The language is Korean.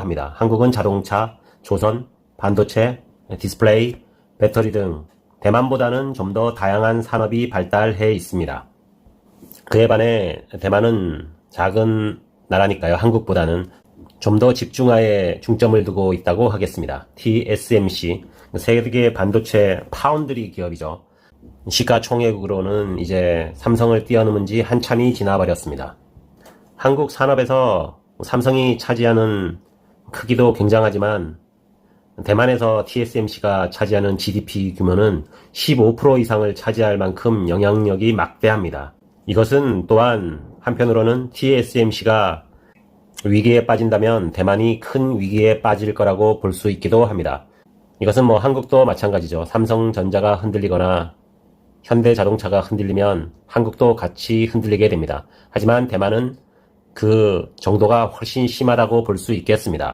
합니다. 한국은 자동차, 조선, 반도체, 디스플레이, 배터리 등 대만보다는 좀 더 다양한 산업이 발달해 있습니다. 그에 반해 대만은 작은 나라니까요. 한국보다는 좀 더 집중화에 중점을 두고 있다고 하겠습니다. TSMC, 세계 반도체 파운드리 기업이죠. 시가총액으로는 이제 삼성을 뛰어넘은 지 한참이 지나버렸습니다. 한국 산업에서 삼성이 차지하는 크기도 굉장하지만 대만에서 TSMC가 차지하는 GDP 규모는 15% 이상을 차지할 만큼 영향력이 막대합니다. 이것은 또한 한편으로는 TSMC가 위기에 빠진다면 대만이 큰 위기에 빠질 거라고 볼 수 있기도 합니다. 이것은 뭐 한국도 마찬가지죠. 삼성전자가 흔들리거나 현대자동차가 흔들리면 한국도 같이 흔들리게 됩니다. 하지만 대만은 그 정도가 훨씬 심하다고 볼 수 있겠습니다.